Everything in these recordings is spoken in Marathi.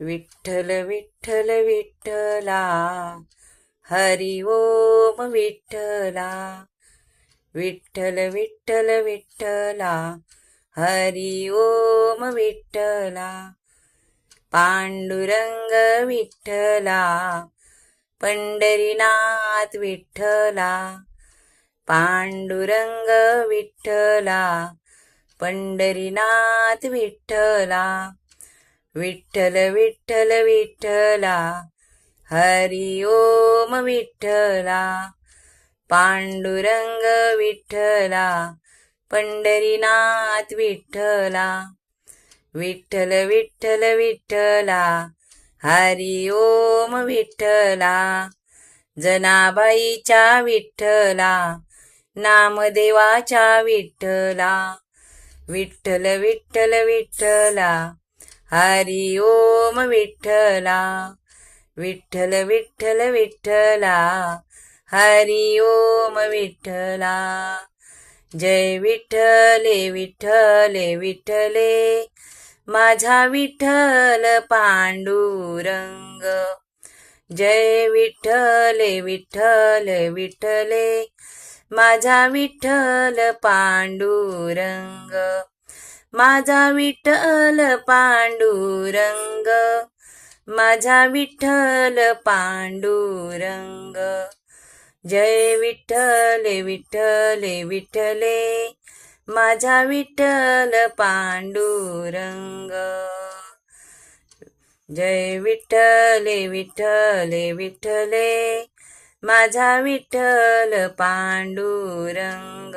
विठ्ठल विठ्ठल विठ्ठला. हरी ओम विठ्ठला. विठ्ठल विठ्ठल विठ्ठला. हरी ओम विठ्ठला. पांडुरंग विठ्ठला. पंढरीनाथ विठ्ठला. पांडुरंग विठ्ठला. पंढरीनाथ विठ्ठला. विठ्ठल विठ्ठल विठ्ठला हरी ओम विठ्ठला पांडुरंग विठ्ठला पंढरीनाथ विठ्ठला विठ्ठल विठ्ठल विठ्ठला हरी ओम विठ्ठला जनाबाईच्या विठ्ठला नामदेवाच्या विठ्ठला विठ्ठल विठ्ठल विठ्ठला हरी ओम विठ्ठला विठ्ठल विठ्ठल विठ्ठला हरी ओम विठ्ठला. जय विठ्ठले विठ्ठले विठ्ठले माझा विठ्ठल पांडुरंग. जय विठ्ठले विठ्ठल विठ्ठले माझा विठ्ठल पांडुरंग. माझा विठ्ठल पांडुरंग माझा विठ्ठल पांडुरंग. जय विठ्ठल विठ्ठल विठ्ठले माझा विठ्ठल पांडुरंग. जय विठ्ठले विठ्ठल विठ्ठले माझा विठ्ठल पांडुरंग.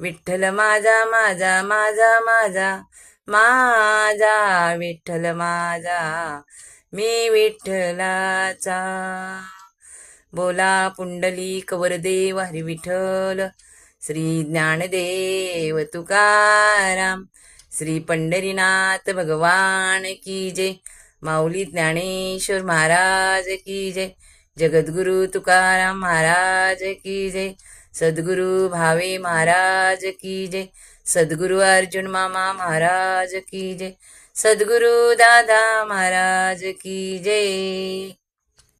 विठ्ठल माझा माझा माझा माझा माझा विठ्ठल माझा मी विठ्ठलाचा. बोला पुंडलिक वरदेव हरी विठ्ठल श्री ज्ञानदेव तुकाराम श्री पंढरीनाथ भगवान की जय माऊली ज्ञानेश्वर महाराज की जय जगद्गुरु तुकाराम महाराज की जय सद्गुरु भावे महाराज की जय सद्गुरु अर्जुन मामा महाराज की जय सद्गुरु दादा महाराज की जय